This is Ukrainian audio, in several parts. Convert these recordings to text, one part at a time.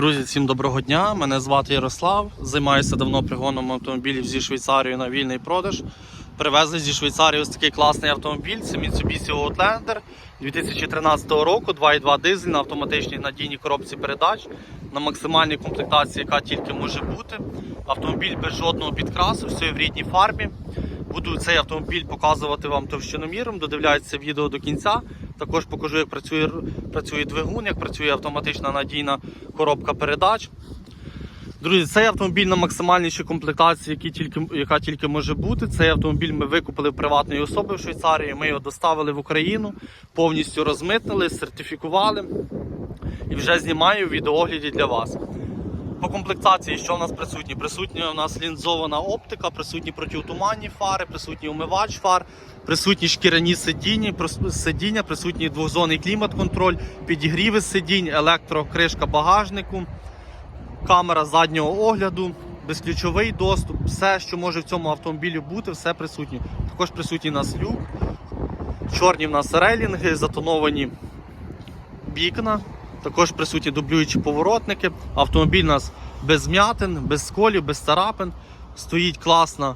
Друзі, всім доброго дня. Мене звати Ярослав. Займаюся давно пригоном автомобілів зі Швейцарії на вільний продаж. Привезли зі Швейцарії ось такий класний автомобіль. Це Mitsubishi Outlander 2013 року, 2.2 дизель на автоматичній надійній коробці передач на максимальній комплектації, яка тільки може бути. Автомобіль без жодного підкрасу, все в рідній фарбі. Буду цей автомобіль показувати вам товщиноміром, додивляйтеся відео до кінця. Також покажу, як працює, працює двигун, як працює автоматична надійна коробка передач. Друзі, цей автомобіль на максимальнішій комплектації, які тільки, яка тільки може бути. Цей автомобіль ми викупили в приватної особи в Швейцарії. Ми його доставили в Україну, повністю розмитнили, сертифікували і вже знімаю в відеогляді для вас. По комплектації, що в нас присутні? Присутня у нас лінзована оптика, присутні протиотуманні фари, присутній умивач фар, присутні шкіряні сидіння, сидіння, присутній двохзонний клімат-контроль, підігріви сидінь, електрокришка багажнику, камера заднього огляду, безключовий доступ, все, що може в цьому автомобілі бути, все присутнє. Також присутній у нас люк, чорні в нас рейлінги, затоновані вікна. Також присутні дублюючі поворотники. Автомобіль у нас без м'ятин, без сколів, без царапин. Стоїть класна,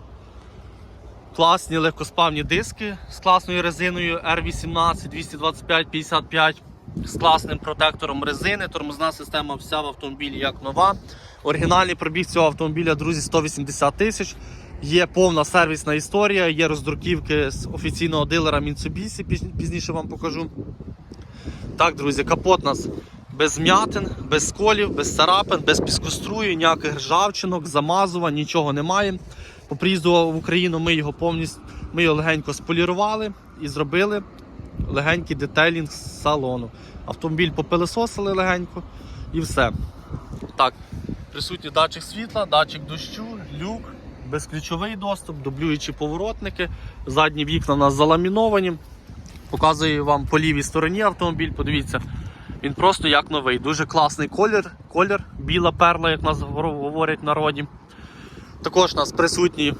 класні легкоспавні диски з класною резиною R18 225 55 з класним протектором резини. Тормозна система вся в автомобілі як нова. Оригінальний пробіг цього автомобіля, друзі, 180 тисяч. Є повна сервісна історія, є роздруківки з офіційного дилера Mitsubishi, пізніше вам покажу. Так, друзі, капот нас без м'ятин, без сколів, без царапин, без піскострую, ніяких ржавчинок, замазувань, нічого немає. По приїзду в Україну ми його повністю ми його легенько сполірували і зробили легенький детейлінг з салону. Автомобіль попилисосили легенько і все. Так, присутній датчик світла, датчик дощу, люк, безключовий доступ, дублюючі поворотники, задні вікна у нас заламіновані. Показую вам по лівій стороні автомобіль. Подивіться, він просто як новий. Дуже класний колір, колір, біла перла, як нас говорять в народі. Також у нас присутні,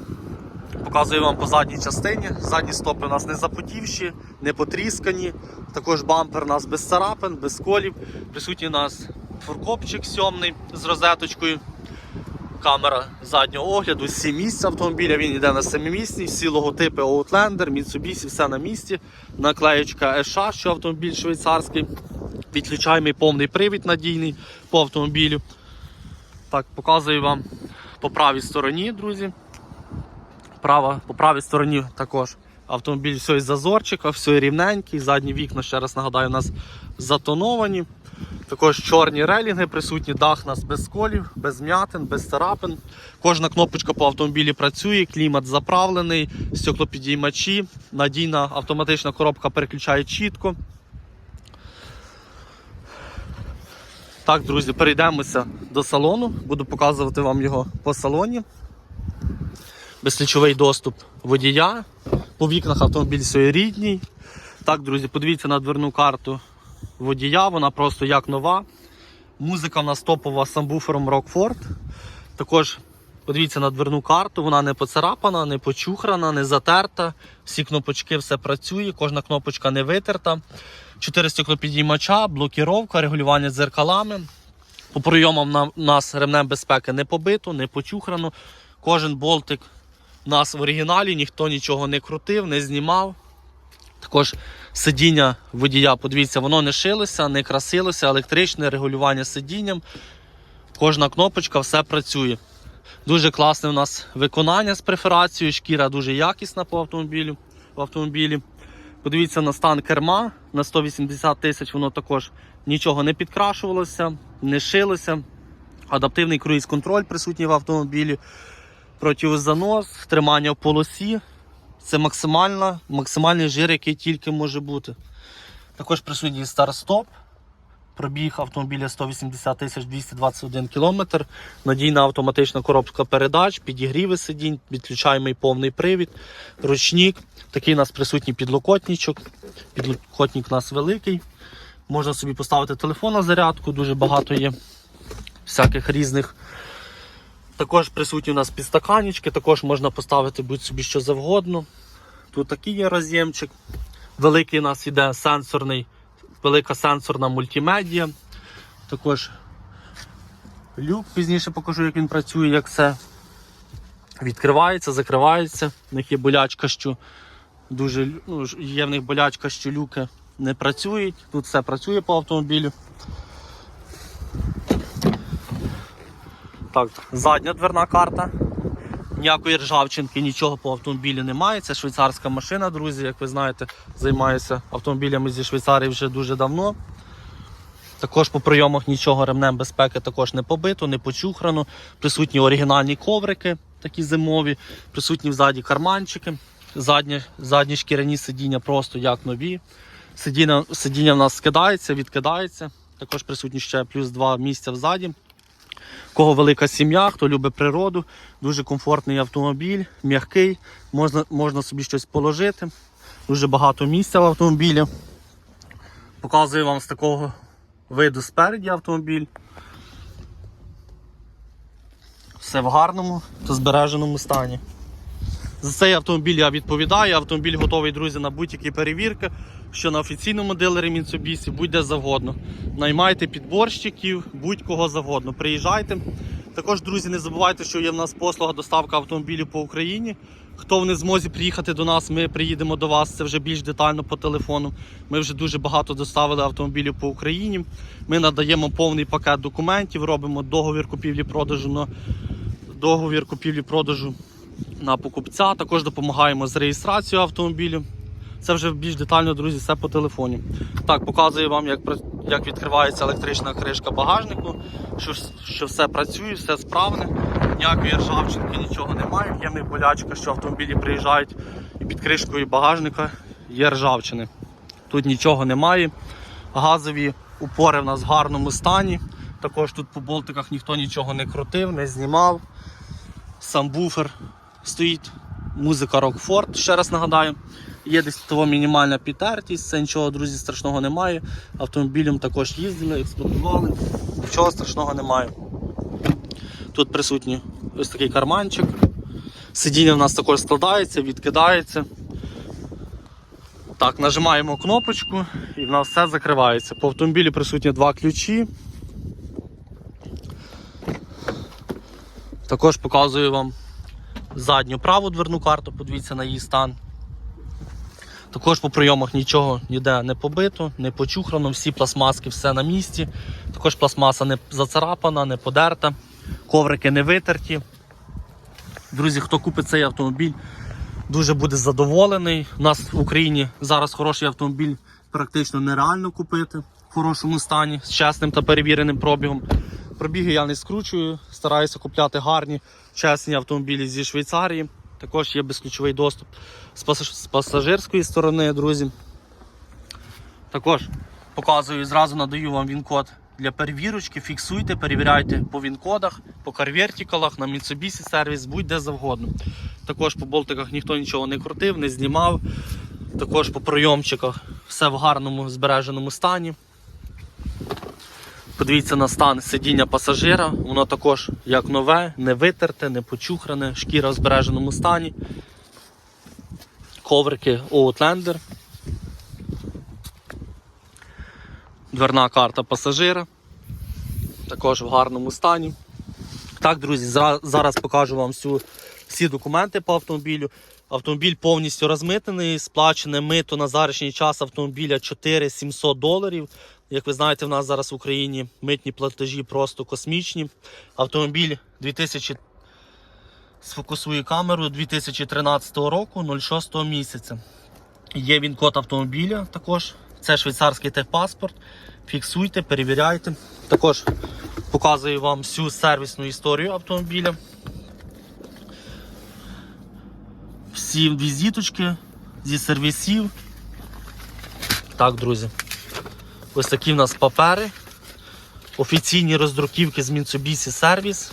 показую вам по задній частині. Задні стопи у нас не запотівші, не потріскані. Також бампер у нас без царапин, без колів. Присутній у нас фуркопчик сьомний з розеточкою. Камера заднього огляду, 7 місць автомобіля, він йде на 7 місці, всі логотипи Outlander, Mitsubishi, все на місці. Наклеєчка ESHA, що автомобіль швейцарський. Відключаємо повний привід надійний по автомобілю. Так, показую вам по правій стороні, друзі. Права, по правій стороні також автомобіль все із зазорчика, все рівненький, задні вікна, ще раз нагадаю, у нас затоновані. Також чорні рейлінги присутні, дах у нас без сколів, без м'ятин, без царапин. Кожна кнопочка по автомобілі працює, клімат заправлений, стеклопідіймачі, надійна автоматична коробка переключає чітко. Так, друзі, перейдемося до салону. Буду показувати вам його по салоні. Безключовий доступ водія. По вікнах автомобіль своєрідній. Так, друзі, подивіться на дверну карту водія, вона просто як нова. Музика в нас топова з самбуфером Rockford. Також подивіться на дверну карту, вона не поцарапана, не почухрана, не затерта. Всі кнопочки все працює, кожна кнопочка не витерта. Чотири стеклопідіймача, блокіровка, регулювання дзеркалами. По прийомам у нас ремнем безпеки не побито, не почухрано. Кожен болтик у нас в оригіналі, ніхто нічого не крутив, не знімав. Також сидіння водія, подивіться, воно не шилося, не красилося, електричне регулювання сидінням. Кожна кнопочка, все працює. Дуже класне у нас виконання з преферацією, шкіра дуже якісна по автомобілю. В автомобілі. Подивіться на стан керма на 180 тисяч, воно також нічого не підкрашувалося, не шилося. Адаптивний круїз-контроль присутній в автомобілі, противозанос, тримання в полосі. Це максимальна, максимальний жир, який тільки може бути. Також присутній старт-стоп. Пробіг автомобіля 180 тисяч 221 км. Надійна автоматична коробка передач, підігріви сидінь, відключаємо повний привід, ручник. Такий у нас присутній підлокотничок. Підлокотник у нас великий. Можна собі поставити телефон на зарядку, дуже багато є всяких різних. Також присутні у нас підстаканечки, також можна поставити будь собі що завгодно. Тут такий є роз'ємчик. Великий у нас іде сенсорний, велика сенсорна мультимедія. Також люк. Пізніше покажу, як він працює, як все відкривається, закривається. В них є болячка, що дуже ну, є в них болячка, що люки не працюють. Тут все працює по автомобілю. Так, задня дверна карта. Ніякої ржавчинки, нічого по автомобілі немає. Це швейцарська машина, друзі. Як ви знаєте, займаюся автомобілями зі Швейцарії вже дуже давно. Також по прийомах нічого ремнем безпеки також не побито, не почухрано. Присутні оригінальні коврики, такі зимові, присутні взаді карманчики, задні, задні шкіряні сидіння просто як нові. Сидіння, сидіння в нас скидається, відкидається. Також присутні ще плюс два місця взаді. Кого велика сім'я, хто любить природу, дуже комфортний автомобіль, м'який, можна, можна собі щось положити. Дуже багато місця в автомобілі. Показую вам з такого виду спереді автомобіль. Все в гарному та збереженому стані. За цей автомобіль я відповідаю. Автомобіль готовий, друзі, на будь-які перевірки, що на офіційному дилері Mitsubishi, будь-де завгодно. Наймайте підборщиків, будь-кого завгодно. Приїжджайте. Також, друзі, не забувайте, що є в нас послуга доставка автомобілів по Україні. Хто в не змозі приїхати до нас, ми приїдемо до вас. Це вже більш детально по телефону. Ми вже дуже багато доставили автомобілів по Україні. Ми надаємо повний пакет документів, робимо договір купівлі-продажу на договір купівлі-продажу на покупця. Також допомагаємо з реєстрацією автомобілів. Це вже більш детально, друзі, все по телефоні. Так, показую вам, як, як відкривається електрична кришка багажнику, що, що все працює, все справне, ніякої ржавчинки, нічого немає. Є них болячка, що автомобілі приїжджають і під кришкою багажника є ржавчини. Тут нічого немає. Газові упори в нас в гарному стані. Також тут по болтиках ніхто нічого не крутив, не знімав. Сам буфер стоїть. Музика Rockford, ще раз нагадаю. Є десь того мінімальна підтертість, це нічого, друзі, страшного немає. Автомобілем також їздили, експлуатували, нічого страшного немає. Тут присутній ось такий карманчик. Сидіння в нас також складається, відкидається. Так, нажимаємо кнопочку і в нас все закривається. По автомобілі присутні два ключі. Також показую вам задню праву дверну карту, подивіться на її стан. Також по прийомах нічого ніде не побито, не почухрано, всі пластмаски, все на місці. Також пластмаса не зацарапана, не подерта, коврики не витерті. Друзі, хто купить цей автомобіль, дуже буде задоволений. У нас в Україні зараз хороший автомобіль практично нереально купити в хорошому стані, з чесним та перевіреним пробігом. Пробіги я не скручую, стараюся купляти гарні, чесні автомобілі зі Швейцарії. Також є безключовий доступ з пасажирської сторони, друзі. Також показую, зразу надаю вам він-код для перевірочки. Фіксуйте, перевіряйте по він-кодах, по карвертикалах, на Mitsubishi сервіс, будь-де завгодно. Також по болтиках ніхто нічого не крутив, не знімав. Також по пройомчиках все в гарному збереженому стані. Подивіться на стан сидіння пасажира, воно також як нове, не витерте, не почухране, шкіра в збереженому стані. Коврики Outlander. Дверна карта пасажира. Також в гарному стані. Так, друзі, зараз покажу вам всю, всі документи по автомобілю. Автомобіль повністю розмитений, сплачене мито на зарічний час автомобіля 4700 доларів. Як ви знаєте, в нас зараз в Україні митні платежі просто космічні. Автомобіль 2000 сфокусує камеру 2013 року, 06 місяця. Є він код автомобіля також. Це швейцарський техпаспорт. Фіксуйте, перевіряйте. Також показую вам всю сервісну історію автомобіля. Всі візиточки зі сервісів. Так, друзі. Ось такі в нас папери. Офіційні роздруківки з Mitsubishi Service.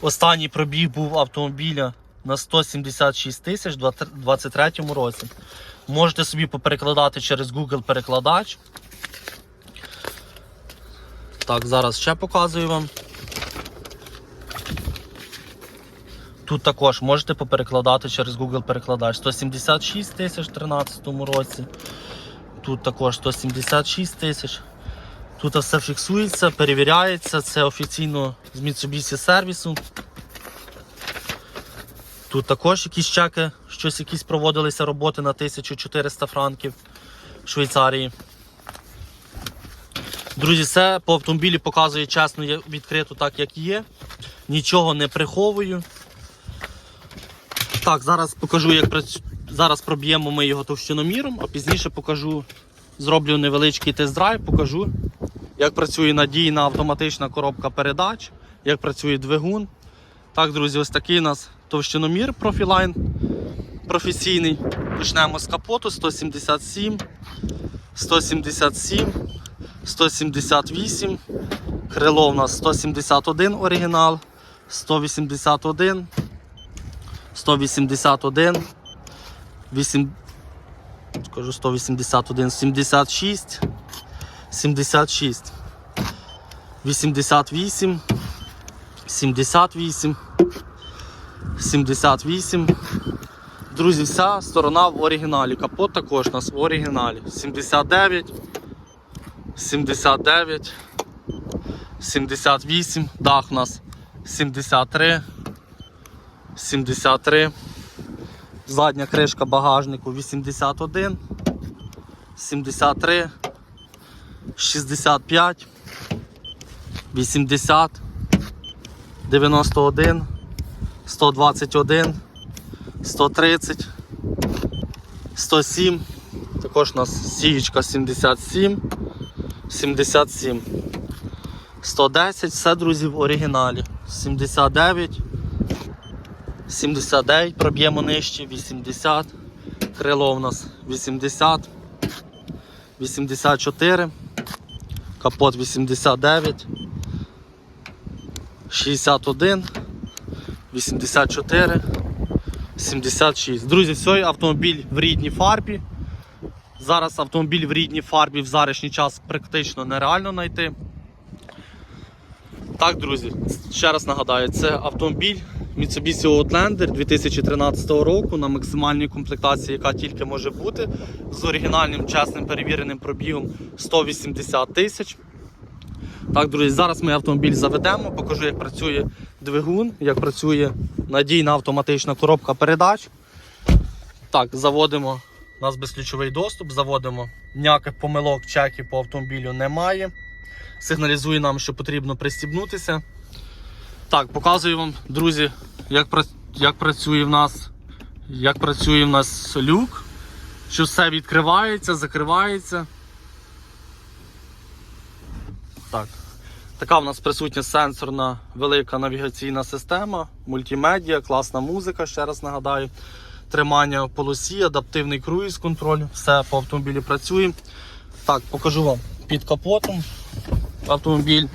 Останній пробіг був автомобіля на 176 тисяч у 2023 році. Можете собі поперекладати через Google перекладач. Так, зараз ще показую вам. Тут також можете поперекладати через Google перекладач. 176 тисяч у 2013 році. Тут також 176 тисяч. Тут все фіксується, перевіряється, це офіційно з Mitsubishi сервісу. Тут також якісь чеки, щось якісь проводилися роботи на 1400 франків в Швейцарії. Друзі, все по автомобілі показує чесно, відкрито так, як є. Нічого не приховую. Так, зараз покажу, як працю... Зараз проб'ємо ми його товщиноміром, а пізніше покажу, зроблю невеличкий тест-драйв, покажу, як працює надійна автоматична коробка передач, як працює двигун. Так, друзі, ось такий у нас товщиномір профілайн професійний. Почнемо з капоту 177, 177, 178. Крило у нас 171 оригінал, 181, 181, 8, скажу 181, 76, 76, 88, 78, 78. Друзі, вся сторона в оригіналі. Капот також у нас в оригіналі. 79, 79, 78, дах у нас 73, 73, задня кришка багажнику 81, 73, 65, 80, 91, 121, 130, 107, також у нас сієчка 77, 77. 110, все, друзі, в оригіналі. 79, 79, проб'ємо нижче, 80, крило у нас 80, 84, капот 89, 61, 84, 76. Друзі, все, автомобіль в рідній фарбі. Зараз автомобіль в рідній фарбі в зарішній час практично нереально знайти. Так, друзі, ще раз нагадаю, це автомобіль Mitsubishi Outlander 2013 року на максимальній комплектації, яка тільки може бути, з оригінальним чесним перевіреним пробігом 180 тисяч. Так, друзі, зараз ми автомобіль заведемо, покажу, як працює двигун, як працює надійна автоматична коробка передач. Так, заводимо у нас безключовий доступ, заводимо ніяких помилок, чеків по автомобілю немає сигналізує нам, що потрібно пристібнутися. Так, показую вам, друзі, як, як працює в нас, як працює в нас люк, що все відкривається, закривається. Так. Така в нас присутня сенсорна велика навігаційна система, мультимедіа, класна музика, ще раз нагадаю. Тримання в полосі, адаптивний круїз контроль, все по автомобілі працює. Так, покажу вам під капотом автомобіль.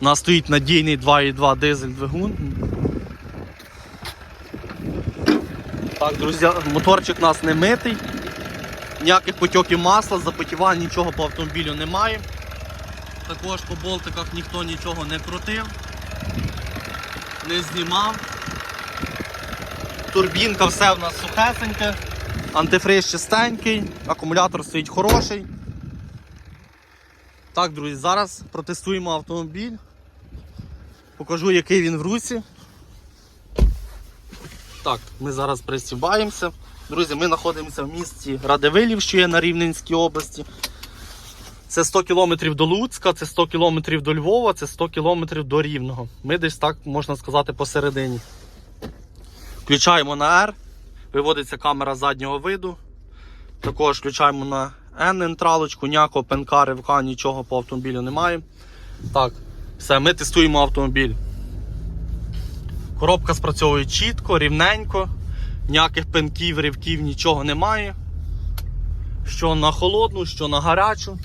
У нас стоїть надійний 2,2 дизель двигун. Так, друзі, моторчик у нас не митий. Ніяких потьоків масла, запотівань, нічого по автомобілю немає. Також по болтиках ніхто нічого не крутив, не знімав. Турбінка все в нас сухесеньке, антифриз чистенький, акумулятор стоїть хороший. Так, друзі, зараз протестуємо автомобіль. Покажу, який він в русі. Так, ми зараз пристібаємося. Друзі, ми знаходимося в місті Радивилів, що є на Рівненській області. Це 100 кілометрів до Луцька, це 100 кілометрів до Львова, це 100 кілометрів до Рівного. Ми десь так, можна сказати, посередині. Включаємо на R, виводиться камера заднього виду. Також включаємо на N нейтралочку, ніякого пенка, ривка, нічого по автомобілю немає. Так, все, ми тестуємо автомобіль. Коробка спрацьовує чітко, рівненько, ніяких пенків, ривків, нічого немає. Що на холодну, що на гарячу.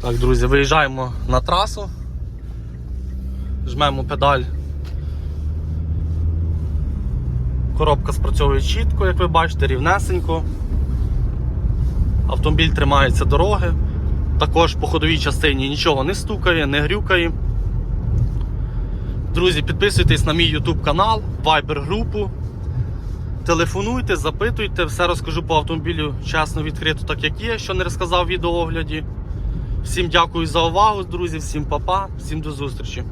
Так, друзі, виїжджаємо на трасу, жмемо педаль. Коробка спрацьовує чітко, як ви бачите, рівнесенько. Автомобіль тримається дороги. Також по ходовій частині нічого не стукає, не грюкає. Друзі, підписуйтесь на мій YouTube канал, Viber групу, Телефонуйте, запитуйте, все розкажу по автомобілю чесно, відкрито, так як є, що не розказав в відеоогляді. Всім дякую за увагу, друзі, всім па-па, всім до зустрічі.